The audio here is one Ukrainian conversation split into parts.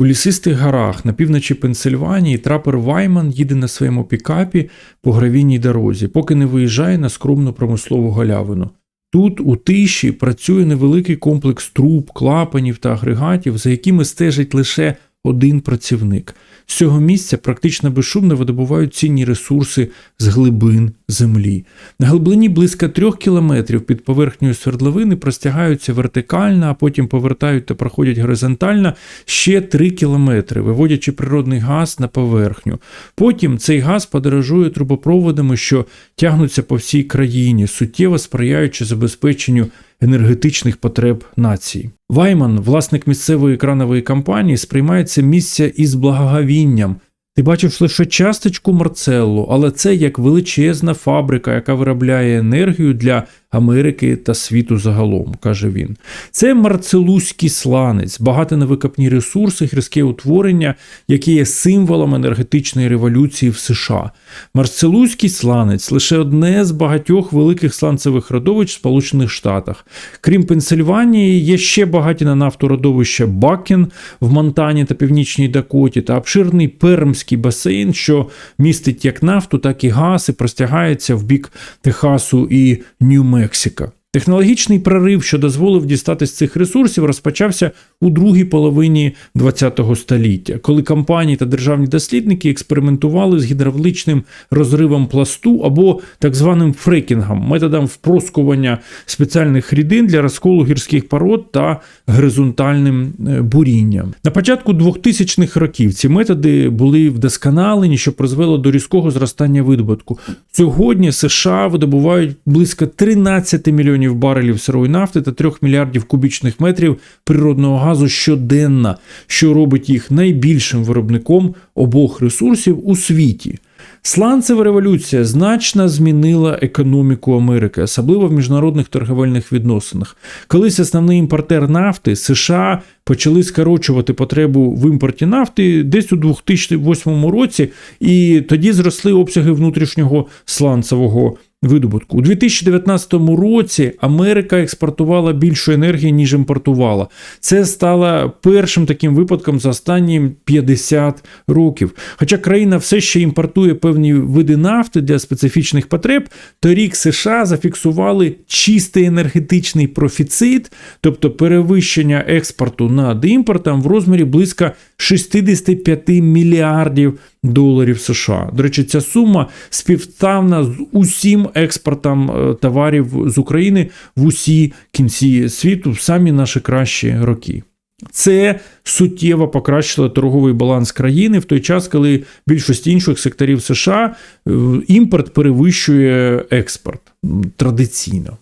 У лісистих горах на півночі Пенсильванії трапер Вайман їде на своєму пікапі по гравійній дорозі, поки не виїжджає на скромну промислову галявину. Тут, у тиші, працює невеликий комплекс труб, клапанів та агрегатів, за якими стежить лише один працівник. З цього місця практично безшумно видобувають цінні ресурси з глибин землі. На глибині близько трьох кілометрів під поверхнею свердловини простягаються вертикально, а потім повертають та проходять горизонтально ще три кілометри, виводячи природний газ на поверхню. Потім цей газ подорожує трубопроводами, що тягнуться по всій країні, суттєво сприяючи забезпеченню енергетичних потреб нації. Вайман, власник місцевої кранової компанії, сприймає це місце із благоговінням. Ти бачив лише часточку Марцеллу, але це як величезна фабрика, яка виробляє енергію для Америки та світу загалом, каже він. Це марцелузький сланець, багате на викопні ресурси, гірське утворення, яке є символом енергетичної революції в США. Марцелузький сланець лише одне з багатьох великих сланцевих родовищ в Сполучених Штатах. Крім Пенсильванії, є ще багаті на нафту родовища Бакен в Монтані та Північній Дакоті та обширний Пермський басейн, що містить як нафту, так і газ і простягається в бік Техасу і Нью-Мексика. Технологічний прорив, що дозволив дістатись цих ресурсів, розпочався у другій половині ХХ століття, коли компанії та державні дослідники експериментували з гідравличним розривом пласту або так званим фрекінгом, методом впроскування спеціальних рідин для розколу гірських пород та горизонтальним е, бурінням. На початку 2000-х років ці методи були вдосконалені, що призвело до різкого зростання видобутку. Сьогодні США видобувають близько 13 мільйонів барелів сирої нафти та 3 мільярдів кубічних метрів природного газу щоденно, що робить їх найбільшим виробником обох ресурсів у світі. Сланцева революція значно змінила економіку Америки, особливо в міжнародних торговельних відносинах. Колись основний імпортер нафти США почали скорочувати потребу в імпорті нафти десь у 2008 році, і тоді зросли обсяги внутрішнього сланцевого видобутку. У 2019 році Америка експортувала більшу енергії, ніж імпортувала. Це стало першим таким випадком за останні 50 років. Хоча країна все ще імпортує певні види нафти для специфічних потреб, торік США зафіксували чистий енергетичний профіцит, тобто перевищення експорту над імпортом в розмірі близько 65 мільярдів доларів США. До речі, ця сума співставна з усім експортом е, товарів з України в усі кінці світу в самі наші кращі роки. Це суттєво покращило торговий баланс країни в той час, коли більшість інших секторів США е, імпорт перевищує експорт традиційно.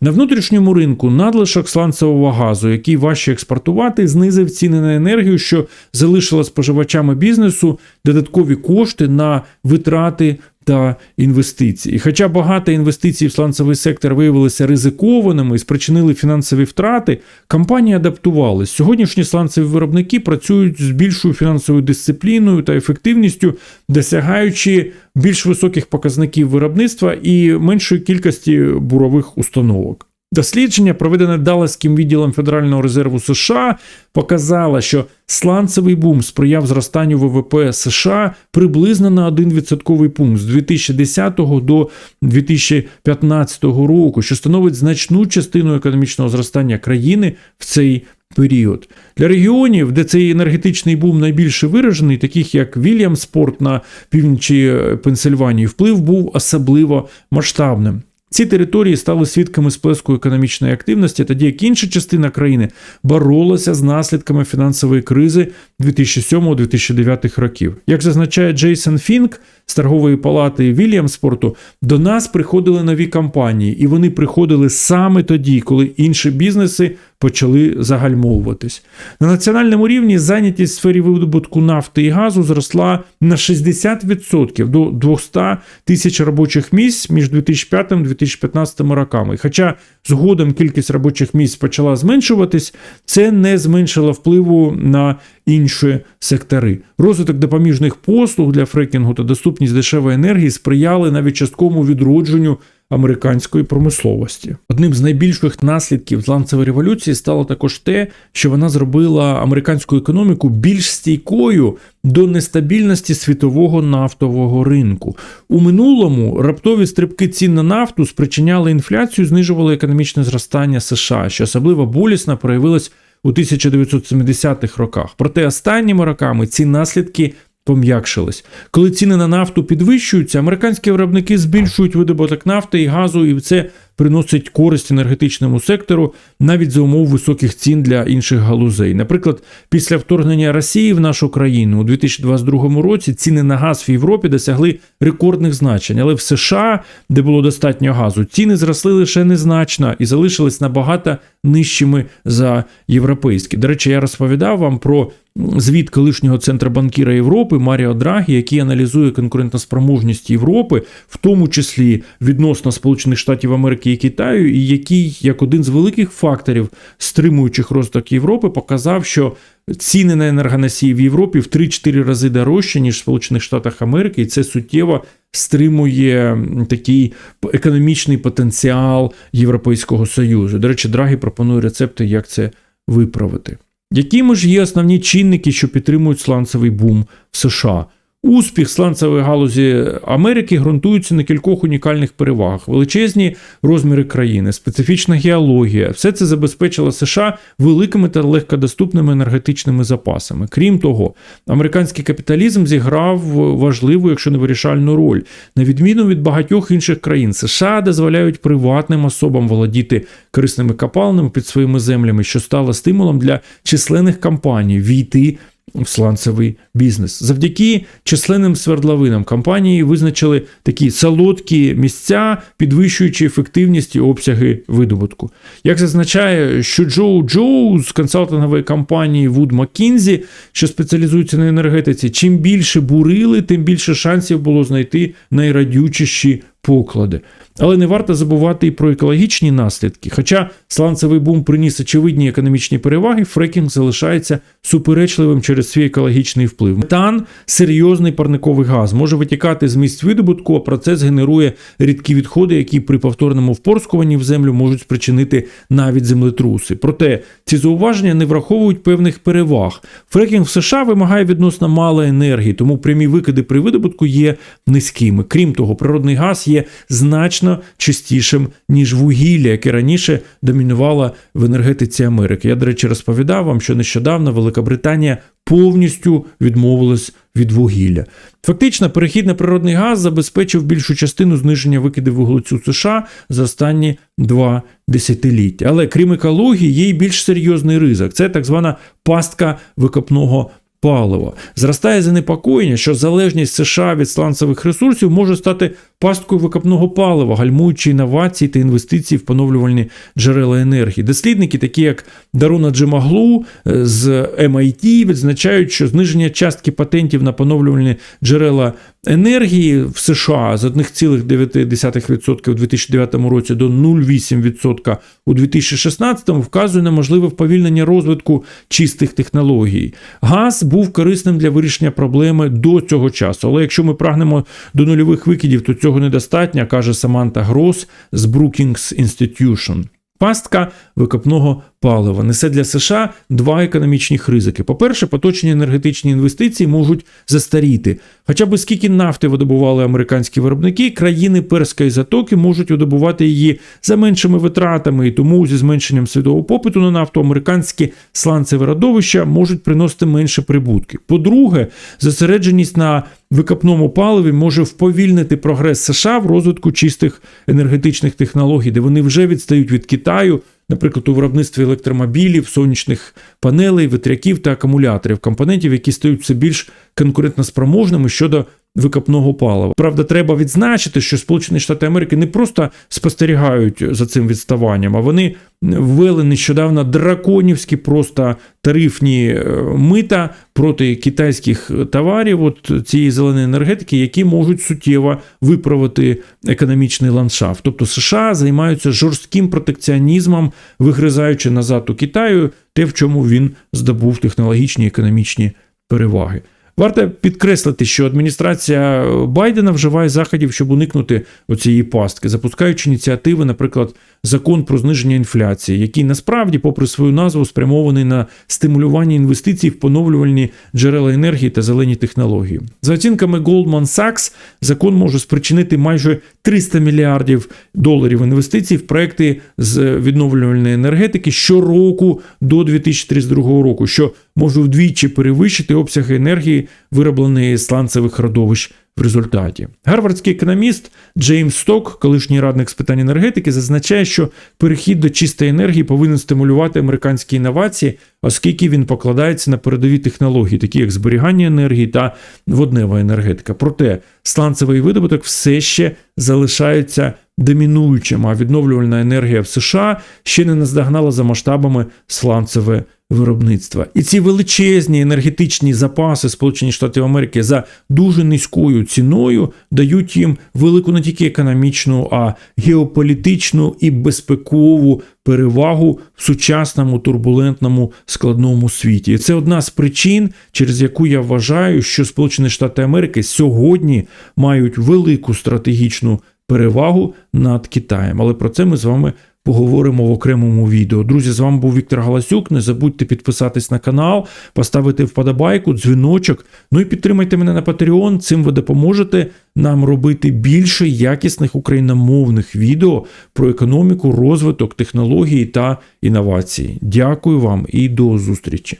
На внутрішньому ринку надлишок сланцевого газу, який важче експортувати, знизив ціни на енергію, що залишило споживачами бізнесу додаткові кошти на витрати та інвестиції. Хоча багато інвестицій в сланцевий сектор виявилися ризикованими і спричинили фінансові втрати, компанії адаптувалися. Сьогоднішні сланцеві виробники працюють з більшою фінансовою дисципліною та ефективністю, досягаючи більш високих показників виробництва і меншої кількості бурових установок. Дослідження, проведене Даллаським відділом Федерального резерву США, показало, що сланцевий бум сприяв зростанню ВВП США приблизно на 1 відсотковий пункт з 2010 до 2015 року, що становить значну частину економічного зростання країни в цей період. Для регіонів, де цей енергетичний бум найбільше виражений, таких як Вільямспорт на півночі Пенсильванії, вплив був особливо масштабним. Ці території стали свідками сплеску економічної активності, тоді як інша частина країни боролася з наслідками фінансової кризи 2007-2009 років. Як зазначає Джейсон Фінк з торгової палати Вільямспорту, до нас приходили нові компанії, і вони приходили саме тоді, коли інші бізнеси почали загальмовуватись. На національному рівні зайнятість в сфері видобутку нафти і газу зросла на 60% до 200 тисяч робочих місць між 2005 і 2015 роками. Хоча згодом кількість робочих місць почала зменшуватись, це не зменшило впливу на інші сектори. Розвиток допоміжних послуг для фрекінгу та доступність дешевої енергії сприяли навіть частковому відродженню американської промисловості. Одним з найбільших наслідків сланцевої революції стало також те, що вона зробила американську економіку більш стійкою до нестабільності світового нафтового ринку. У минулому раптові стрибки цін на нафту спричиняли інфляцію, знижували економічне зростання США, що особливо болісно проявилось у 1970-х роках. Проте останніми роками ці наслідки пом'якшились. Коли ціни на нафту підвищуються, американські виробники збільшують видобуток нафти і газу, і це приносить користь енергетичному сектору навіть за умов високих цін для інших галузей. Наприклад, після вторгнення Росії в нашу країну у 2022 році ціни на газ в Європі досягли рекордних значень, але в США, де було достатньо газу, ціни зросли лише незначно і залишились набагато нижчими за європейські. До речі, я розповідав вам про звіт колишнього центробанкіра Європи Маріо Драгі, який аналізує конкурентоспроможність Європи, в тому числі відносно Сполучених Штатів Америки і Китаю, і який як один з великих факторів стримуючих розвиток Європи показав, що ціни на енергоносії в Європі в 3-4 рази дорожче ніж в Сполучених Штатах Америки, і це суттєво стримує такий економічний потенціал Європейського Союзу. До речі, Драгі пропонує рецепти, як це виправити. Якими ж є основні чинники, що підтримують сланцевий бум в США? Успіх сланцевої галузі Америки ґрунтується на кількох унікальних перевагах: величезні розміри країни, специфічна геологія. Все це забезпечило США великими та легкодоступними енергетичними запасами. Крім того, американський капіталізм зіграв важливу, якщо не вирішальну роль. На відміну від багатьох інших країн, США дозволяють приватним особам володіти корисними копалинами під своїми землями, що стало стимулом для численних компаній війти в сланцевий бізнес. Завдяки численним свердловинам компанії визначили такі солодкі місця, підвищуючи ефективність і обсяги видобутку. Як зазначає, що Джоу Джоу з консалтингової компанії Wood McKinsey, що спеціалізується на енергетиці, чим більше бурили, тим більше шансів було знайти найрадючіші поклади. Але не варто забувати і про екологічні наслідки. Хоча сланцевий бум приніс очевидні економічні переваги, фрекінг залишається суперечливим через свій екологічний вплив. Метан серйозний парниковий газ, може витікати з місць видобутку, а процес генерує рідкі відходи, які при повторному впорскуванні в землю можуть спричинити навіть землетруси. Проте ці зауваження не враховують певних переваг. Фрекінг в США вимагає відносно мало енергії, тому прямі викиди при видобутку є низькими. Крім того, природний газ є значно чистішим, ніж вугілля, яке раніше домінувало в енергетиці Америки. Я, до речі, розповідав вам, що нещодавно Великобританія повністю відмовилась від вугілля. Фактично, перехід на природний газ забезпечив більшу частину зниження викидів вуглецю США за останні два десятиліття. Але крім екології, є й більш серйозний ризик. Це так звана пастка викопного палива. Зростає занепокоєння, що залежність США від сланцевих ресурсів може стати пасткою викопного палива, гальмуючи інновації та інвестиції в поновлювальні джерела енергії. Дослідники, такі як Даруна Джемаглу е, з MIT, відзначають, що зниження частки патентів на поновлювальні джерела енергії в США з 1,9% у 2009 році до 0,8% у 2016 вказує на можливе вповільнення розвитку чистих технологій. Газ був корисним для вирішення проблеми до цього часу. Але якщо ми прагнемо до нульових викидів, то цього недостатньо, каже Саманта Грос з Brookings Institution. Пастка викопного палива несе для США два економічних ризики. По-перше, поточні енергетичні інвестиції можуть застаріти. Хоча б скільки нафти видобували американські виробники, країни Перської затоки можуть видобувати її за меншими витратами, і тому зі зменшенням світового попиту на нафту американські сланцеві родовища можуть приносити менше прибутки. По-друге, зосередженість на викопному паливі може вповільнити прогрес США в розвитку чистих енергетичних технологій, де вони вже відстають від Китаю наприклад, у виробництві електромобілів, сонячних панелей, витряків та акумуляторів, компонентів, які стають все більш конкурентноспроможними щодо викопного палива. Правда, треба відзначити, що Сполучені Штати Америки не просто спостерігають за цим відставанням, а вони ввели нещодавно драконівські просто тарифні е, мита проти китайських товарів, от цієї зеленої енергетики, які можуть суттєво виправити економічний ландшафт. Тобто США займаються жорстким протекціонізмом, вигризаючи назад у Китаю те, в чому він здобув технологічні економічні переваги. Варто підкреслити, що адміністрація Байдена вживає заходів, щоб уникнути оцієї пастки, запускаючи ініціативи, наприклад, закон про зниження інфляції, який насправді, попри свою назву, спрямований на стимулювання інвестицій в поновлювальні джерела енергії та зелені технології. За оцінками Goldman Sachs, закон може спричинити майже 300 мільярдів доларів інвестицій в проекти з відновлювальної енергетики щороку до 2032 року, що може вдвічі перевищити обсяги енергії, виробленої з сланцевих родовищ в результаті. Гарвардський економіст Джеймс Сток, колишній радник з питань енергетики, зазначає, що перехід до чистої енергії повинен стимулювати американські інновації, оскільки він покладається на передові технології, такі як зберігання енергії та воднева енергетика. Проте сланцевий видобуток все ще залишається домінуючим, а відновлювальна енергія в США ще не наздогнала за масштабами сланцеве виробництва. І ці величезні енергетичні запаси Сполучені Штати Америки за дуже низькою ціною дають їм велику не тільки економічну, а геополітичну і безпекову перевагу в сучасному турбулентному складному світі. І це одна з причин, через яку я вважаю, що Сполучені Штати Америки сьогодні мають велику стратегічну перевагу над Китаєм. Але про це ми з вами поговоримо в окремому відео. Друзі, з вами був Віктор Галасюк. Не забудьте підписатись на канал, поставити вподобайку, дзвіночок. Ну і підтримайте мене на Patreon. Цим ви допоможете нам робити більше якісних україномовних відео про економіку, розвиток, технології та інновації. Дякую вам і до зустрічі.